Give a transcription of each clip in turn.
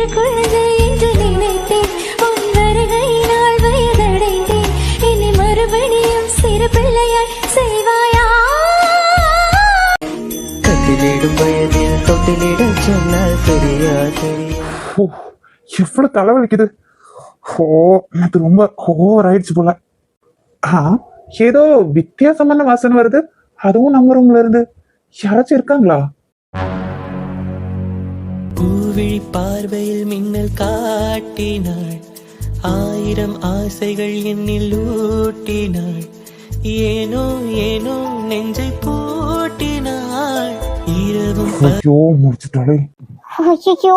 சிறு குழந்தை என்று நினைத்தேன். உன் வருகையினால் வயதடைந்தேன். இனி மறுபடியும் சிறு பிள்ளையாய் செய்வாயா? கட்டிலிடும் வயதில் தொட்டிலிட சொன்னால் சரியா சரியா ஓ எவ்வளவு தலைவலிக்குது. ஓ எனக்கு ரொம்ப ஓவர் ஆயிடுச்சு போல. ஆ ஏதோ வித்தியாசமான வாசனை வருது. அதுவும் நம்ம ரூம்ல இருந்து. யாராச்சும் இருக்காங்களா? பூவிழி பார்வையில் மின்னல் காட்டினாள். ஆயிரம் ஆசைகள் என்னில் ஊட்டினாள். ஏனோ ஏனோ நெஞ்சை பூட்டினாள். இரவும் ஐயோ முடிச்சுட்டாலே ஐயோ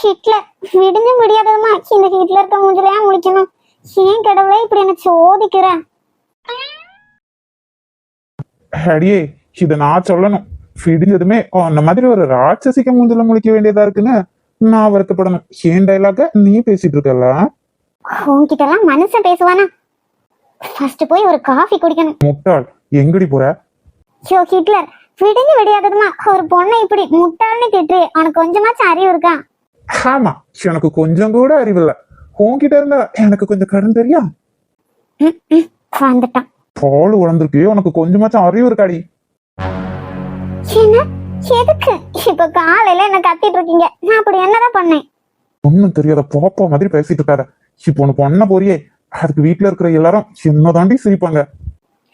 ஹிட்லர். விடிஞ்சு முடியாததுமா இந்த ஹிட்லர்க்க மூஞ்சிலையா முடிக்கணும் ஏன் கடவுளே இப்படி என்ன சோதிக்கிறேன் அடியே இத நான் சொல்லணும். விடிஞ்சதுமே அந்த மாதிரி ஒரு ராட்சசிக்க மூஞ்சில முழிக்க வேண்டியதா இருக்குன்னு நான் வருத்தப்படணும். ஏன் டைலாக நீ பேசிட்டு இருக்கல உன்கிட்ட எல்லாம் மனுஷன் பேசுவானா? ஃபர்ஸ்ட் போய் ஒரு காஃபி குடிக்கணும். முட்டாள் எங்கடி போற? யோ ஹிட்லர் விடிஞ்சு விடியாததுமா. ஒரு பொண்ணை இப்படி முட்டாள்னு திட்டு அவனுக்கு கொஞ்சமாச்சும் அறிவு இருக்கா? ஆமா எனக்கு கொஞ்சம் கூட அறிவில்ல உன்கிட்ட இருந்தா எனக்கு கொஞ்சம் கடன் தெரியா? ம், ம், வந்துட்டான் பால் உழந்திருக்கு உனக்கு கொஞ்சமாச்சும் அறிவு இருக்காடி. என்ன எதுக்கு? இப்ப காலையில என்ன கத்திட்டு இருக்கீங்க? நான் அப்படி என்னதான் பண்ணேன்? ஒண்ணும் தெரியாத பாப்பா மாதிரி பேசிட்டு இருக்காத. இப்போ உனக்கு பண்ண போறியே. அதுக்கு வீட்டுல இருக்கிற எல்லாரும் என்னதாண்டி சிரிப்பாங்க.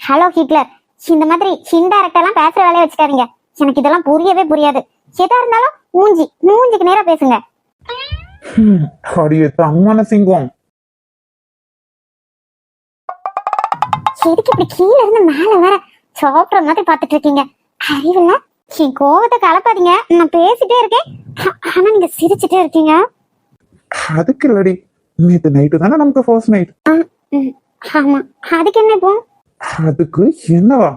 Hello Hitler. இந்த மாதிரி இன்டைரக்ட் எல்லாம் பேசுற வேலையை வச்சுக்காதீங்க. எனக்கு இதெல்லாம் புரியவே புரியாது. எதா இருந்தாலும் மூஞ்சி மூஞ்சிக்கு நேரா பேசுங்க. அடியே தன்மான சிங்கம். எதுக்கு இப்படி கீழ இருந்து மேல சாப்பிட்ற மாதிரி பாத்துட்டு இருக்கீங்க. அறிவில்ல என் கோவத்தை கலப்பாதீங்க. நான் பேசிட்டே இருக்கேன். ஆனா நீங்க சிரிச்சுட்டே இருக்கீங்க. அதுக்கு இல்லடி. நேத்து நைட்டு தானே நமக்கு ஃபர்ஸ்ட் நைட் ஆமா. அதுக்கு என்ன இப்போ? அதுக்கு என்னவா?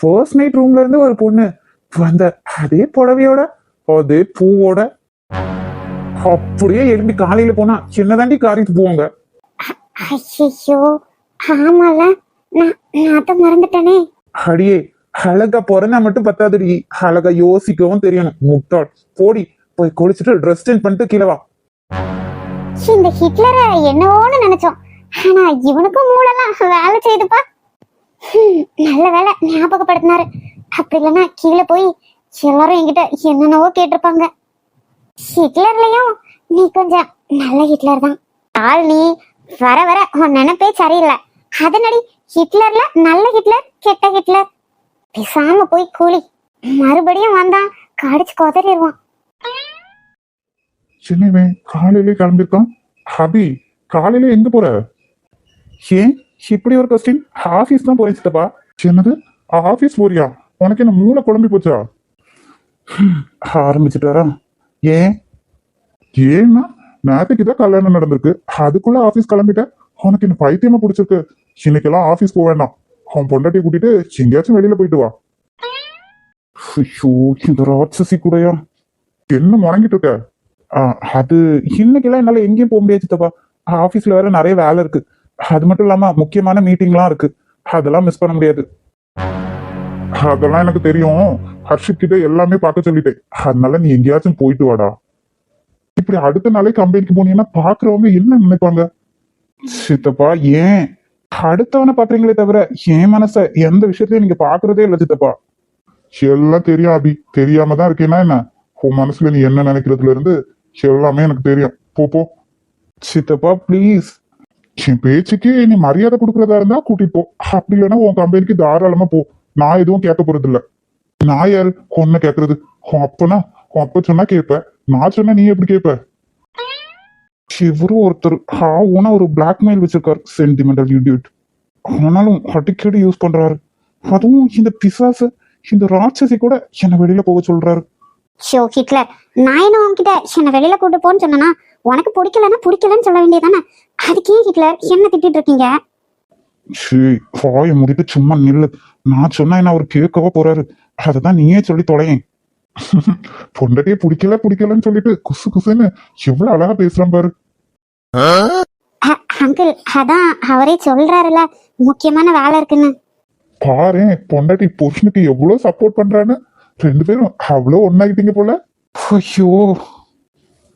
ஃபர்ஸ்ட் நைட் ரூம்ல இருந்து ஒரு பொண்ணு வந்த அதே புடவையோட அதே பூவோட அப்படியே எழுப்பி காலையில போனா என்னதாண்டி காரிட்டு போவாங்க? ஐயோ ஆமால நான் நான் அதை மறந்துட்டேனே. அடியே அழகா பிறந்தா மட்டும் பத்தாதுடி அழகா யோசிக்கவும் தெரியணும் முட்டாள் போடி போய் குளிச்சுட்டு ட்ரெஸ் சேஞ்ச் பண்ணிட்டு கீழே வா இந்த ஹிட்லரை என்னவோன்னு நினைச்சோம் ஆனா இவனுக்கும் மூளெல்லாம் வேலை செய்துப்பா நல்ல வேலை ஞாபகப்படுத்தினாரு அப்படி இல்லைன்னா கீழே போய் எல்லாரும் என்கிட்ட என்னென்னவோ கேட்டிருப்பாங்க ஹிட்லர்லயும் நீ கொஞ்சம் நல்ல ஹிட்லர் தான் ஆள் நீ வர வர உன் நினைப்பே சரியில்லை அதனடி ஹிட்லர்ல நல்ல ஹிட்லர் கெட்ட ஹிட்லர் பேசாம போய் கூலி. மறுபடியும் வந்தான் கடிச்சு கொதறிடுவான். சின்னவே காலையிலே கிளம்பிருக்கான் ஹபி காலையில எங்க போற? ஏன்? இப்படி ஒரு கொஸ்டின் ஆபீஸ் தான் போறேன் சித்தப்பா. என்னது? ஆபீஸ் போறியா? உனக்கு என்ன மூளை குழம்பி போச்சா? ஹம், ஆரம்பிச்சுட்டு வரா ஏன்? ஏன்னா நேற்றுக்கு தான் கல்யாணம் நடந்திருக்கு. அதுக்குள்ள ஆபீஸ் கிளம்பிட்ட உனக்கு என்ன பைத்தியமா பிடிச்சிருக்கு? இன்னைக்கெல்லாம் ஆபீஸ் போக வேண்டாம். அவன் பொண்டாட்டியை கூட்டிட்டு எங்கேயாச்சும் வெளியில போயிட்டு வா. ஐயோ இந்த ராட்சசி கூடயா? என்ன முடங்கிட்டு இருக்க? ஆ, அது இன்னைக்கெல்லாம் என்னால எங்கேயும் போக முடியாது சித்தப்பா. ஆபீஸ்ல வேற நிறைய வேலை இருக்கு. அது மட்டும் இல்லாம முக்கியமான மீட்டிங்லாம் இருக்கு. அதெல்லாம் மிஸ் பண்ண முடியாது. அதெல்லாம் எனக்கு தெரியும். ஹர்ஷித் கிட்ட எல்லாமே பார்க்க சொல்லிட்டேன். அதனால நீ எங்கேயாச்சும் போயிட்டு வாடா. இப்படி அடுத்த நாளே கம்பெனிக்கு போனீங்கன்னா பாக்குறவங்க என்ன நினைப்பாங்க? சித்தப்பா ஏன்? அடுத்தவனை பாக்குறீங்களே தவிர என் மனச எந்த விஷயத்தையும் நீங்க பாக்குறதே இல்லை சித்தப்பா. எல்லாம் தெரியும் அபி. தெரியாம தான் இருக்கேன்னா என்ன? உன் மனசுல நீ என்ன நினைக்கிறதுல இருந்து எல்லாமே எனக்கு தெரியும். போ போ. சித்தப்பா ப்ளீஸ் என் பேச்சுக்கு நீ மரியாதை கொடுக்கறதா இருந்தா கூட்டிட்டு போ. அப்படி இல்லைன்னா உன் கம்பெனிக்கு தாராளமா போ. நான் எதுவும் கேட்க போறது இல்ல நான் யாரு? உன்னை கேக்குறது உன் அப்பனா? உன் அப்ப சொன்னா கேட்ப நான் சொன்னா நீ எப்படி கேட்ப? இவரும் ஒருத்தர் ஹாவுனா ஒரு பிளாக்மெயில் வச்சிருக்காரு. சென்டிமெண்டல் இடியூட் ஆனாலும் அடிக்கடி யூஸ் பண்றாரு. அதுவும் இந்த பிசாசு இந்த ராட்சசி கூட என்னை வெளியில போக சொல்றாரு. ஷோ ஹிட்லர் நான் என்ன உன்கிட்ட என்ன வெளியில கூட்டு போன்னு சொன்னா உனக்கு பிடிக்கலன்னா பிடிக்கலன்னு சொல்ல வேண்டியதானே அதுக்கே ஹிட்லர் என்ன திட்டிட்டு இருக்கீங்க? சீ வாயை முடிட்டு சும்மா நில்லு. நான் சொன்னா என்ன அவர் கேட்கவா போறாரு. அததான் நீயே சொல்லி தொலையேன். பொண்டாட்டியே பிடிக்கல பிடிக்கலன்னு சொல்லிட்டு குசு குசுன்னு எவ்வளவு அழகா பேசுறான் பாரு. அங்கிள் அதான் அவரே சொல்றாருல முக்கியமான வேலை இருக்குன்னு. பாரேன் பொண்டாட்டி புருஷனுக்கு எவ்வளவு சப்போர்ட் பண்றான்னு. ரெண்டு பேரும் அவ்வளவு ஒன்னாகிட்டீங்க போல. ஐயோ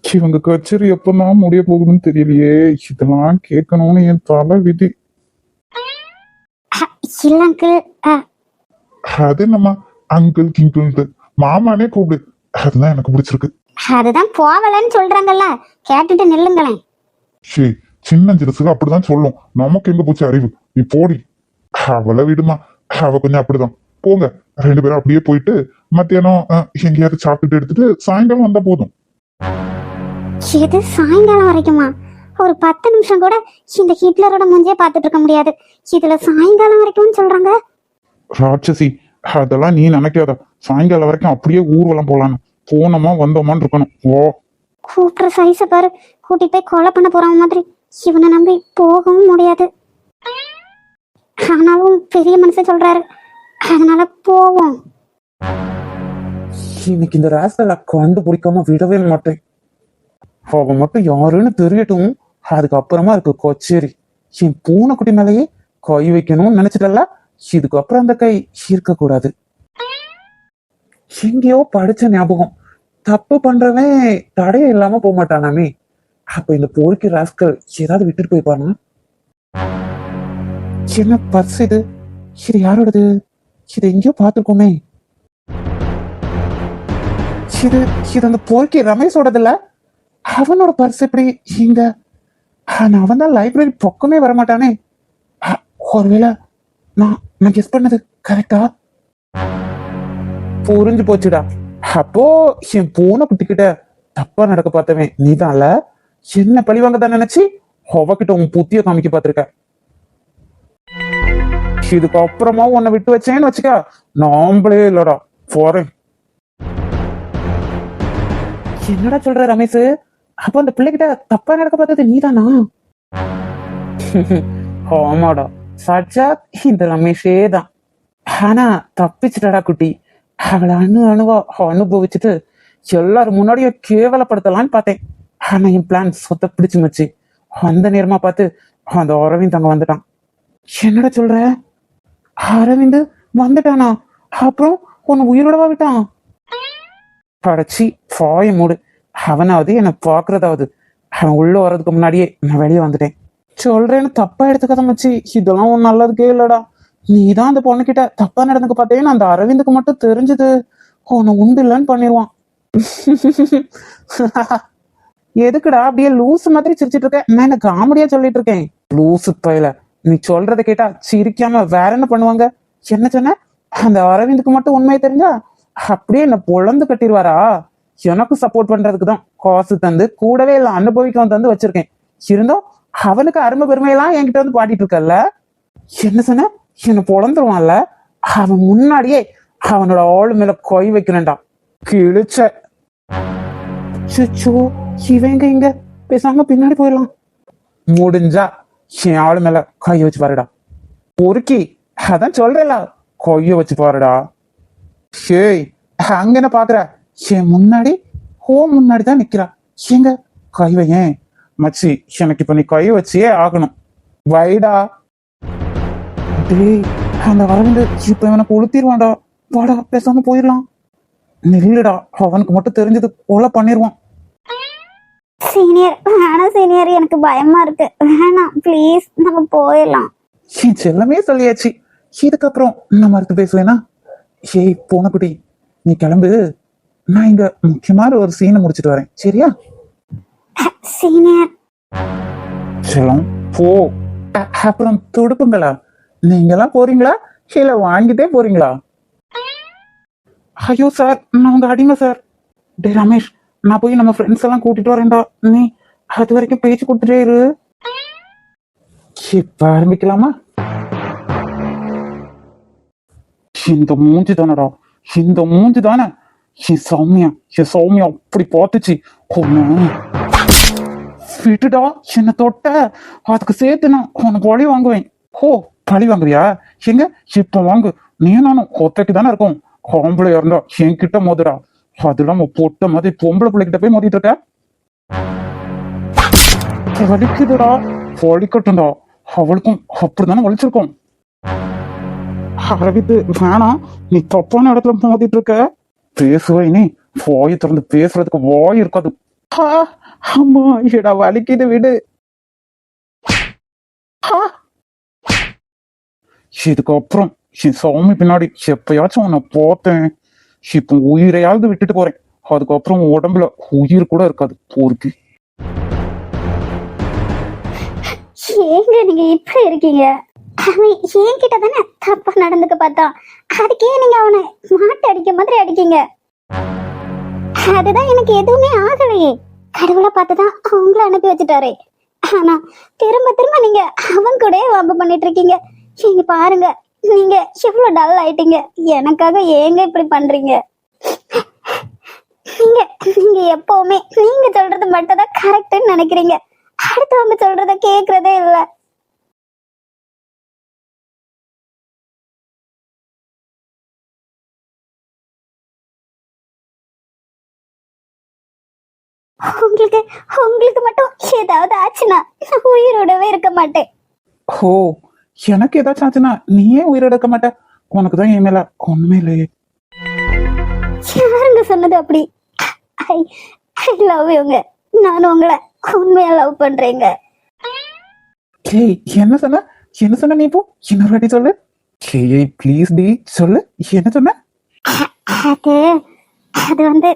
இவங்க கச்சேரி எப்பதான் முடிய போகுதுன்னு தெரியலையே. இதெல்லாம் கேட்கணும்னு என் தலை விதி. இல்ல அங்கிள் அது நம்ம அங்கிள் கிங்கிள்ட்டு மாமானே கூப்பிடு. அதுதான் எனக்கு பிடிச்சிருக்கு. அதுதான் போவலன்னு சொல்றாங்கல்ல. கேட்டுட்டு நில்லுங்களேன். சே சின்ன சிறுசுக்கு அப்படிதான் சொல்லும். நமக்கு எங்க போச்சு அறிவு? நீ போடி. அவளை விடுமா. அவ கொஞ்சம் அப்படிதான். போங்க. ரெண்டு பேரும் அப்படியே போயிட்டு மத்தியானம் எங்கேயாவது சாப்பிட்டுட்டு எடுத்துட்டு சாயங்காலம் வந்தா போதும். எது சாயங்காலம் வரைக்குமா? ஒரு பத்து நிமிஷம் கூட இந்த ஹிட்லரோட மூஞ்சியே பார்த்துட்டு இருக்க முடியாது. இதுல சாயங்காலம் வரைக்கும்னு சொல்றாங்க. ராட்சசி அதெல்லாம் நீ நினைக்காத. சாயங்காலம் வரைக்கும் அப்படியே ஊர்வலம் போலான்னு. போனோமா வந்தோமான்னு இருக்கணும். ஓ கூப்பிடுற சைஸ பாரு. கூட்டி போய் கொலை பண்ண போறான் மாதிரி. இவனை நம்பி போகவும் முடியாது. ஆனாலும் பெரிய மனுஷன் சொல்றாரு. அதனால போவோம். இன்னைக்கு இந்த ராஸ்கலை கண்டுபிடிக்காம விடவே மாட்டேன். அவன் மட்டும் யாருன்னு தெரியட்டும். அதுக்கப்புறமா இருக்கு கொச்சேரி. என் பூனைக்குட்டி மேலேயே கை வைக்கணும்னு நினைச்சிட்டல இதுக்கப்புறம் அந்த கை இருக்கக்கூடாது. எங்கேயோ படிச்ச ஞாபகம். தப்பு பண்றவன் தடையே இல்லாம போக மாட்டானாமே. அப்ப இந்த போருக்கு ராஸ்கல் ஏதாவது விட்டுட்டு போய்ப்பானா என்ன பர்ஸ் இது? இது யாரோடது? இது எங்கேயோ பார்த்துருக்கோமே. இது இது அந்த போர்க்கி ரமேஷோடது இல்ல அவனோட பர்ஸ் எப்படி இங்க? ஆனா அவன் தான் லைப்ரரி பக்கமே வரமாட்டானே. ஒருவேளை நான் நான் கெஸ் பண்ணது கரெக்டா புரிஞ்சு போச்சுடா. அப்போ என் பூனை குட்டிக்கிட்ட தப்பா நடக்க பார்த்தவன் நீதான்ல என்ன பழி வாங்க தான் நினைச்சு அவகிட்ட உன் புத்திய காமிக்க பார்த்திருக்க. இதுக்கு அப்புறமா உன்னை விட்டு வச்சேன்னு வச்சுக்க. நாம்பளே இல்லடா. போறேன். என்னடா சொல்ற ரமேஷ்? அப்ப அந்த பிள்ளைகிட்ட தப்பா நடக்க பார்த்தது நீதானா? ஆமாடா. சாட்சாத் இந்த ரமேஷே தான் ஆனா தப்பிச்சிட்டடா குட்டி. அவளை அணு அணுவா அனுபவிச்சுட்டு எல்லாரும் முன்னாடியும் கேவலப்படுத்தலான்னு பார்த்தேன். ஆனா என் பிளான் சொத்த பிடிச்சு மச்சு அந்த நேரமா பார்த்து அந்த அரவிந்த் அங்க வந்துட்டான். என்னடா சொல்ற? அரவிந்த் வந்துட்டானா? அப்புறம் உன்னை உயிரோடவா விட்டான்? படைச்சி பாய மூடு. அவனாவது என்னை பார்க்கறதாவது. அவன் உள்ள வர்றதுக்கு முன்னாடியே நான் வெளியே வந்துட்டேன். சொல்றேன்னு தப்பா எடுத்துக்காத மச்சி. இதெல்லாம் உன் நல்லதுக்கே இல்லடா. நீ தான் அந்த பொண்ணுகிட்ட தப்பா நடந்துக்க பார்த்தேன்னு அந்த அரவிந்துக்கு மட்டும் தெரிஞ்சது. உன்னை உண்டு இல்லைன்னு பண்ணிடுவான் எதுக்குடா அப்படியே லூசு மாதிரி சிரிச்சிட்டு இருக்க? நான் என்ன காமெடியா சொல்லிட்டு இருக்கேன். லூசு பையல. நீ சொல்றத கேட்டா சிரிக்காம வேற என்ன பண்ணுவாங்க? என்ன சொன்ன? அந்த அரவிந்துக்கு மட்டும் உண்மையை தெரிஞ்சா? அப்படியே என்ன பொழந்து கட்டிடுவாரா? எனக்கு சப்போர்ட் பண்றதுக்கு தான் காசு தந்து கூடவே எல்லாம் அனுபவிக்கம் தந்து வச்சிருக்கேன். இருந்தும் அவனுக்கு அருமை பெருமையெல்லாம் என்கிட்ட வந்து பாடிட்டு இருக்கல்ல? என்ன சொன்ன? இவனை பொழந்துருவான்ல அவன் முன்னாடியே அவனோட ஆளு மேல கை வைக்கணும்டா. கிழிச்ச. சுச்சோ இவங்க இங்க? பேசாம பின்னாடி போயிடலாம். முடிஞ்சா என் ஆளு மேல கைய வச்சு பாருடா. பொறுக்கி அதான் சொல்றல கைய வச்சு பாருடா. ஏய் அங்க என்ன பாக்குற? என் முன்னாடி ஓ முன்னாடி தான் நிக்கிறா. எங்க? கை வையேன். மச்சி எனக்கு இப்ப நீ கை வச்சியே ஆகணும். வைடா. டேய் அந்த அரவிந்த் இப்ப இவனை கொளுத்திடுவான்டா வாடா பேசாம போயிடலாம். நில்லுடா அவனுக்கு மட்டும் தெரிஞ்சது கொலை பண்ணிடுவான் சீனியர் வேணாம் சீனியர் எனக்கு பயமா இருக்கு. வேணாம் ப்ளீஸ் நம்ம போயிடலாம். செல்லமே சொல்லியாச்சு. இதுக்கப்புறம் நம்ம அடுத்து பேசுவேனா? ஏய் பூனைக்குட்டி நீ கிளம்பு. நான் இங்க முக்கியமான ஒரு சீனை முடிச்சிட்டு வரேன். சரியா? சீனியர் செல்லம் போ. அப்புறம் துடுப்புங்களா? நீங்கெல்லாம் போறீங்களா? இல்ல வாங்கிட்டே போறீங்களா? ஐயோ சார் நான் உங்க அடிமை சார். டே ரமேஷ் நான் போய் நம்ம ஃப்ரெண்ட்ஸ் எல்லாம் கூட்டிட்டு வரேன்டா. நீ அது வரைக்கும் பேச்சு கொடுத்துட்டே இரு. இப்ப ஆரம்பிக்கலாமா இந்த மூஞ்சி தானடா. இந்த மூஞ்சி தானே. என் சௌமியா என் சௌமியா அப்படி பார்த்துச்சு. விட்டுடா என்ன தொட்ட. அதுக்கு சேர்த்து நான் உன்னை கோழி வாங்குவேன். ஓ களி வாங்குறியா? எங்க இப்ப வாங்கு. நீ நானும் ஒத்தட்டி தானே இருக்கும். ஆம்பளை இருந்தா என்கிட்ட மோதுடா அது இல்லாம பொட்ட மாதிரி பொம்பளை பிள்ளைகிட்ட போய் மோதிட்டு இருக்க? வலிக்குதுடா. வலிக்கட்டும்டா. அவளுக்கும் அப்படிதானே வலிச்சிருக்கும். அரவித்து வேணாம் நீ தப்பான இடத்துல மோதிட்டு இருக்க. பேசுவே நீ வாயை திறந்து பேசுறதுக்கு வாய் இருக்காது. ஆ, அம்மா எடா வலிக்குது விடு. ஆ. இதுக்கப்புறம் என் பின்னாடி எப்பயாச்சும் உன்னை பார்த்தேன். இப்போ உயிரையாவது விட்டுட்டு போறேன். அதுக்கப்புறம் உடம்புல உயிர் கூட இருக்காது. போருக்கு. ஏங்க நீங்க இப்படி இருக்கீங்க? அவன் என்கிட்ட தானே தப்பா நடந்துக்க பார்த்தான். அதுக்கே நீங்க அவனை மாட்டு அடிக்க மாதிரி அடிக்கீங்க. அதுதான் எனக்கு எதுவுமே ஆகலையே. கடவுளை பார்த்துதான் அவங்கள அனுப்பி வச்சுட்டாரே. ஆனா திரும்ப திரும்ப நீங்க அவன் கூட வம்பு பண்ணிட்டு இருக்கீங்க. நீங்க பாருங்க. நீங்க எவ்வளவு டல் ஆயிட்டீங்க. எனக்காக ஏங்க இப்படி பண்றீங்க? நீங்க நீங்க எப்பவுமே நீங்க சொல்றது மட்டும் தான் கரெக்ட்னு நினைக்கிறீங்க. அடுத்தவங்க சொல்றத கேக்குறதே இல்ல. உங்களுக்கு உங்களுக்கு மட்டும் ஏதாவது ஆச்சுன்னா உயிரோடவே இருக்க மாட்டேன். ஓ எனக்கு ஏதாச்சும் ஆச்சுன்னா நீ ஏன் உயிரிழக்க மாட்ட. உனக்கு தான் என் மேல ஒண்ணுமே இல்லையே. யாருங்க சொன்னது அப்படி. ஐ ஐ லவ் யூங்க நான் உங்களை உண்மையா லவ் பண்றேங்க. ஏய் என்ன சொன்ன? என்ன சொன்ன நீ இப்போ? இன்னொரு வாட்டி சொல்லு. ஏய் ப்ளீஸ் டி சொல்லு. என்ன சொன்ன? அது அது வந்து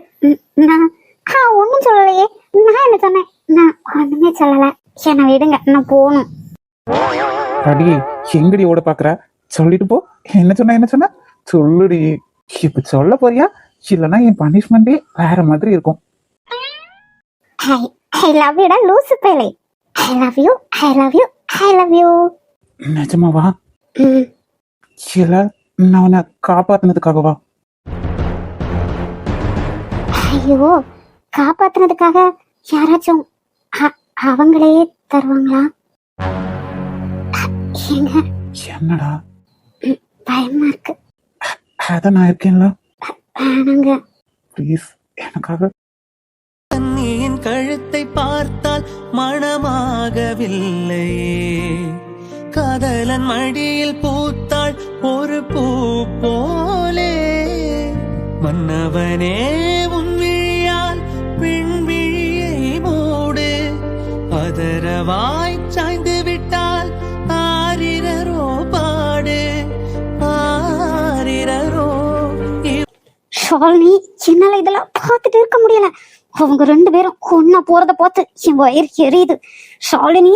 நான் நான் ஒன்றும் சொல்லலையே. நான் என்ன சொன்னேன்? நான் ஒண்ணுமே சொல்லல. என்னை விடுங்க நான் போகணும். அடி எங்கடி ஓட பாக்குற? சொல்லிட்டு போ. என்ன சொன்ன என்ன சொன்ன? சொல்லுடி. இப்ப சொல்ல போறியா? இல்லைன்னா என் பனிஷ்மெண்டே வேற மாதிரி இருக்கும். ஐ லவ் யூடா லூசு பேலே I love you I love you I love you நிஜமாவா? இல்ல நான் உன்னை காப்பாத்துனதுக்காகவா? ஐயோ காப்பாத்துனதுக்காக யாராச்சும் அவங்களே தருவாங்களா? ஏங்க என்னடா? பயமா இருக்கு. அதான் நான் இருக்கேன்ல வேணாங்க. ப்ளீஸ் எனக்காக. கண்ணியின் கழுத்தை பார்த்தால் மணமாகவில்லையே காதலன் மடியில் பூத்தாள் ஒரு பூ போலே. மன்னவனே உன் விழியால் பெண் விழியை மூடு. அதரவாய் ஷாலினி என்னால இதெல்லாம் பார்த்துட்டு இருக்க முடியல. அவங்க ரெண்டு பேரும் ஒன்னா போறத பார்த்து என் வயிறு எரியுது. ஷாலினி!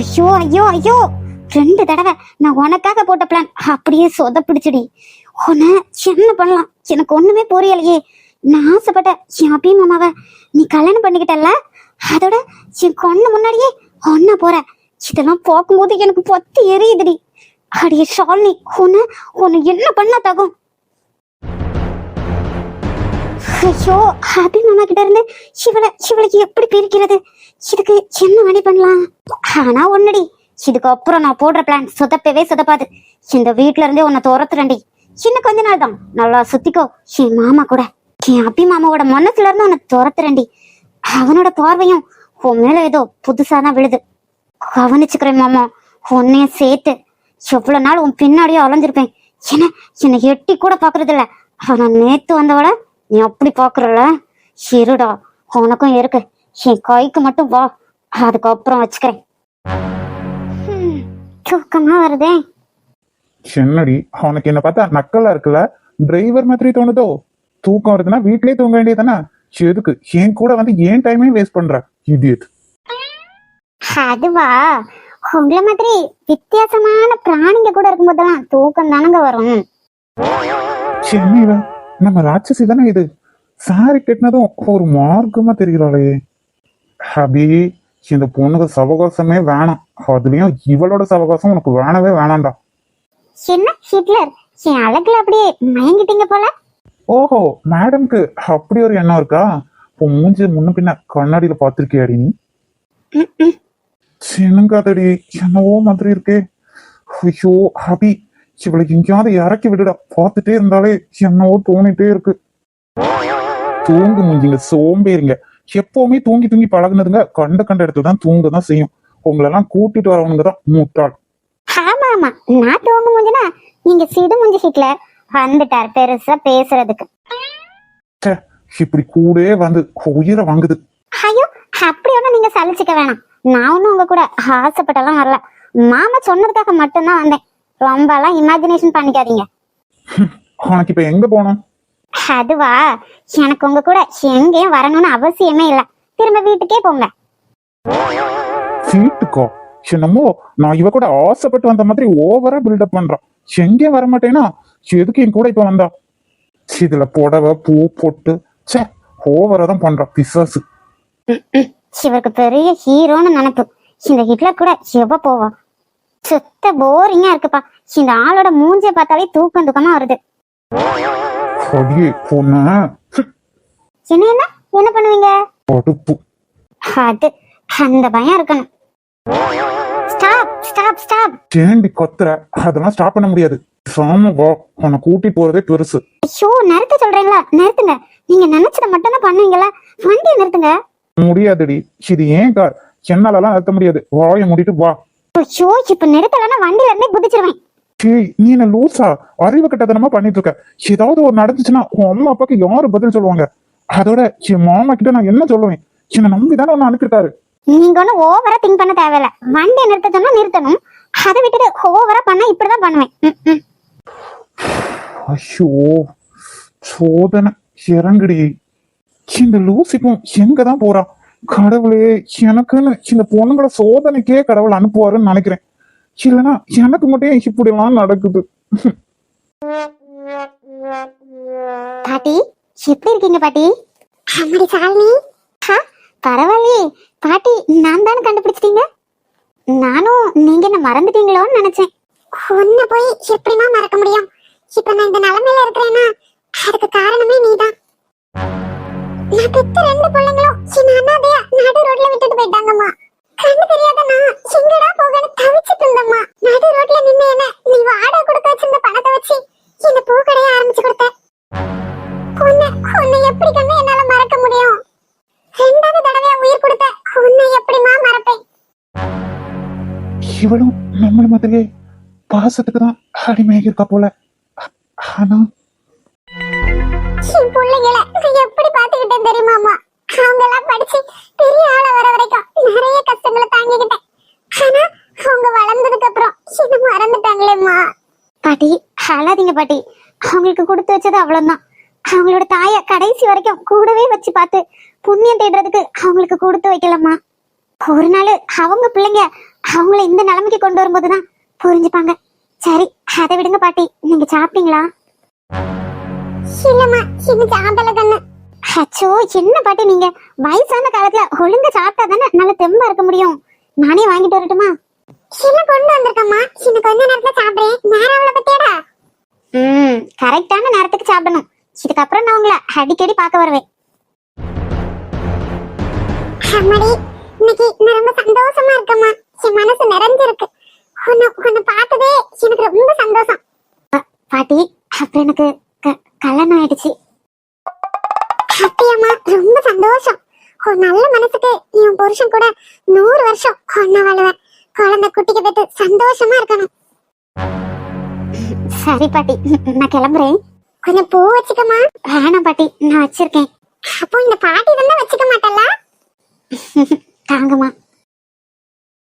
ஐயோ ஐயோ ஐயோ! ரெண்டு தடவை நான் உனக்காக போட்ட பிளான் அப்படியே சொத பிடிச்சிடி உன்னை என்ன பண்ணலாம்? எனக்கு ஒண்ணுமே புரியலையே. நான் ஆசைப்பட்ட என் அபி மாமாவை நீ கல்யாணம் பண்ணிக்கிட்டல அதோட என் கண்ணு முன்னாடியே ஒன்னா போற. இதெல்லாம் பார்க்கும்போது எனக்கு பொத்தி எரியுதுடி. அடியே ஷாலினி உன்னை உன்னை என்ன பண்ண தகும்? ஐயோ ஹாப்பி மாமா கிட்ட இருந்து இவளை இவளுக்கு எப்படி பிரிக்கிறது? இதுக்கு என்ன வழி பண்ணலாம்? ஆனா ஒன்னுடி இதுக்கு அப்புறம் நான் போடுற பிளான் சொதப்பவே சொதப்பாது. இந்த வீட்ல இருந்தே உன்னை துரத்துறேன்டி. இன்னும் கொஞ்ச நாள் தான் நல்லா சுத்திக்கோ என் மாமா கூட. என் அப்பி மாமாவோட மனசுல இருந்து உன்னை துரத்துறேன்டி. அவனோட பார்வையும் உன் மேல ஏதோ புதுசா தான் விழுது. கவனிச்சுக்கிறேன் மாமா உன்னையும் சேர்த்து. எவ்வளவு நாள் உன் பின்னாடியே அலைஞ்சிருப்பேன். என்ன என்னை எட்டி கூட பாக்குறது இல்ல ஆனா நேத்து வந்தவள நீ அப்படி பாக்குறல? இருடா உனக்கும் இருக்கு. என் கைக்கு மட்டும் வா. அதுக்கப்புறம் வச்சுக்கிறேன். தூக்கமா வருதே. என்னடி அவனுக்கு என்ன பார்த்தா நக்கலா இருக்குல்ல? டிரைவர் மாதிரி தோணுதோ? தூக்கம் வருதுன்னா வீட்லயே தூங்க வேண்டியதானே எதுக்கு? என் கூட வந்து ஏன் டைமே வேஸ்ட் பண்ற இடியட் அதுவா? உங்களை மாதிரி வித்தியாசமான பிராணிங்க கூட இருக்கும்போதெல்லாம் தூக்கம் தானங்க வரும். சென்னையில நம்ம ராட்சசி தானே இது? சாரி கட்டினதும் ஒரு மார்க்கமா தெரிகிறாளே. ஹபி இந்த பொண்ணுக்கு சவகாசமே வேணாம். அதுலயும் இவளோட சவகாசம் உனக்கு வேணவே வேணாம்டா. என்ன ஹிட்லர்? என் அழகுல அப்படியே மயங்கிட்டீங்க போல. ஓஹோ மேடம்க்கு அப்படி ஒரு எண்ணம் இருக்கா? இப்போ மூஞ்சி முன்ன பின்ன கண்ணாடியில பார்த்திருக்கியாடி நீ? சின்னங்காதடி என்னவோ மாதிரி இருக்கே. ஐயோ ஹபி இவளை எங்கேயாவது இறக்கி விடுடா. பார்த்துட்டே இருந்தாலே என்னவோ தோணிட்டே இருக்கு. தூங்கு மூஞ்சிங்க சோம்பேறிங்க. எப்பவுமே தூங்கி தூங்கி பழகுனதுங்க. கண்ட கண்ட இடத்துல தான் தூங்க தான் செய்யும். உங்களெல்லாம் கூட்டிட்டு வரவனுங்க தான் முட்டாள் ஆமா ஆமா. நான் தூங்க முடிஞ்சுனா நீங்க சிடு முடிஞ்சு ஹிட்லர். வந்துட்டார் பெருசா பேசுறதுக்கு. இப்படி கூடயே வந்து உயிரை வாங்குது. ஐயோ அப்படி ஒன்றும் நீங்க சலிச்சுக்க வேணாம். நான் ஒன்றும் உங்க கூட ஆசைப்பட்டெல்லாம் வரல. மாமா சொன்னதுக்காக மட்டும்தான் வந்தேன். ரொம்ப எல்லாம் இமேஜினேஷன் பண்ணிக்காதீங்க. உனக்கு இப்ப எங்க போகணும்? அதுவா? எனக்கு உங்க கூட எங்கேயும் வரணும்னு அவசியமே இல்லை. திரும்ப வீட்டுக்கே போங்க. வீட்டுக்கோ? என்னமோ நான் இவ கூட ஆசைப்பட்டு வந்த மாதிரி ஓவரா பில்டப் பண்றான் எங்கே வர மாட்டேனா எதுக்கு என் கூட இப்ப வந்தா? இதுல புடவை பூ பொட்டு ச்சே ஓவரா தான் பண்றான் பிசாசு. இவருக்கு பெரிய ஹீரோன்னு நினைப்பு. இந்த ஹிட்லர் கூட எப்ப போவோம் சுத்த போரிங்கா இருக்குப்பா. இந்த ஆளோட மூஞ்சிய பார்த்தாலே தூக்கம் தூக்கமா வருது. அடியே பொண்ணு. என்ன என்ன? என்ன பண்ணுவீங்க? அடுப்பு அது அந்த பயம் இருக்கணும். ஸ்டாப் ஸ்டாப் ஸ்டாப் சேண்டி கொத்துற? அதெல்லாம் ஸ்டாப் பண்ண முடியாது. சாம வா. உன்னை கூட்டிட்டு போறதே பெருசு. ஐயோ நிறுத்த சொல்றீங்களா? நிறுத்துங்க. நீங்க நினைச்சத மட்டும் தான் பண்ணுவீங்களா? வண்டியை நிறுத்துங்க. முடியாதுடி. இது ஏன் கார் என்னாலலாம் நிறுத்த முடியாது. வாயை மூடிட்டு வா. ஐயோ இப்ப நிறுத்தலைன்னா வண்டியில இருந்தே குதிச்சிருவேன். ஏய் நீ என்ன லூசா? அறிவு கட்டத்தனமா பண்ணிட்டு இருக்க ஏதாவது ஒரு நடந்துச்சுன்னா உன் அம்மா அப்பாக்கு யாரு பதில் சொல்லுவாங்க? அதோட என் மாமா கிட்ட நான் என்ன சொல்லுவேன்? என்னை நம்பி தானே ஒன்னு அனுப்பியிருக்காரு. நீங்க ஒன்னும் ஓவரா திங்க் பண்ண தேவையில்ல. வண்டியை நிறுத்த சொன்னா நிறுத்தணும். அதை விட்டுட்டு ஓவரா பண்ணா இப்படிதான் பண்ணுவேன். ஐயோ சோதனை. இறங்குடி. இந்த லூசிக்கும் எங்க தான் போறா கடவுளே எனக்குன்னு இந்த பொண்ணுங்கள சோதனைக்கே கடவுள் அனுப்புவாருன்னு நினைக்கிறேன். இல்லைன்னா எனக்கு மட்டும் ஏன் இப்படிலாம் நடக்குது? பாட்டி எப்படி இருக்கீங்க பாட்டி? அம்மாடி சாலினி. பரவாயில்லையே. பாட்டி நான் தானே கண்டுபிடிச்சிட்டீங்க? நானும் நீங்க என்ன மறந்துட்டீங்களோன்னு நினைச்சேன். உன்னை போய் எப்படிமா மறக்க முடியும்? இப்ப நான் இந்த நிலைமையில இருக்கிறேன்னா அதுக்கு காரணமே நீதான். நான் பெத்த ரெண்டு பிள்ளைங்களும் சின்ன அண்ணாதையா நடு ரோட்ல விட்டுட்டு போயிட்டாங்கம்மா. கண்ணு தெரியாத நான் எங்கடா போகன்னு தவிச்சிட்டு இருந்தம்மா. நடு ரோட்ல நின்னு என்ன நீ வாடகை கொடுக்க வச்சிருந்த பணத்தை வச்சு இந்த பூக்கடையை ஆரம்பிச்சு கொடுத்த? உன்னை உன்னை எப்படி கண்ணு என்னால மறக்க முடியும்? ரெண்டாவது தடவையா உயிர் கொடுத்த உன்னை எப்படிமா மறப்பேன்? இவளும் நம்மள மாதிரியே பாசத்துக்கு தான் அடிமையாக இருக்கா போல. ஆனா பாட்டி அழாதீங்க பாட்டி. அவங்களுக்கு கொடுத்து வச்சது அவ்வளவுதான். அவங்களோட தாய கடைசி வரைக்கும் கூடவே வச்சு பார்த்து புண்ணியம் தேடுறதுக்கு அவங்களுக்கு கொடுத்து வைக்கலம்மா. ஒரு நாள் அவங்க பிள்ளைங்க அவங்கள இந்த நிலைமைக்கு கொண்டு வரும்போதுதான் புரிஞ்சுப்பாங்க. சரி அதை விடுங்க பாட்டி. நீங்க சாப்பிட்டீங்களா? அச்சோ என்ன பாட்டி நீங்க? வயசான காலத்துல ஒழுங்கா சாப்பிட்டா தானே நல்ல தெம்பா இருக்க முடியும். நானே வாங்கிட்டு வரட்டுமா? இல்ல கொண்டு வந்திருக்கம்மா. இன்னும் கொஞ்ச நேரத்துல சாப்பிடுறேன் நேரம் அவளை பத்தியாடா? ம் கரெக்டான நேரத்துக்கு சாப்பிடணும். இதுக்கப்புறம் நான் உங்களை அடிக்கடி பார்க்க வருவேன். அம்மாடி இன்னைக்கு நான் ரொம்ப சந்தோஷமா இருக்கம்மா. என் மனசு நிறைஞ்சிருக்கு. உன்னை உன்னை பார்த்ததே எனக்கு ரொம்ப சந்தோஷம். பாட்டி அப்புறம் எனக்கு கல்யாணம் ஆயிடுச்சு. அப்படியாம்மா ரொம்ப சந்தோஷம். ஒரு நல்ல மனசுக்கு நீ உன் புருஷன் கூட நூறு வருஷம் ஒன்னா வாழுவ குழந்தை குட்டிக்கு பெற்று சந்தோஷமா இருக்கணும். சரி பாட்டி. நான் கிளம்புறேன். கொஞ்சம் பூ வச்சுக்கமா வேணாம் பாட்டி. நான் வச்சிருக்கேன். அப்போ இந்த பாட்டி தான் வச்சுக்க மாட்டல்ல தாங்கம்மா.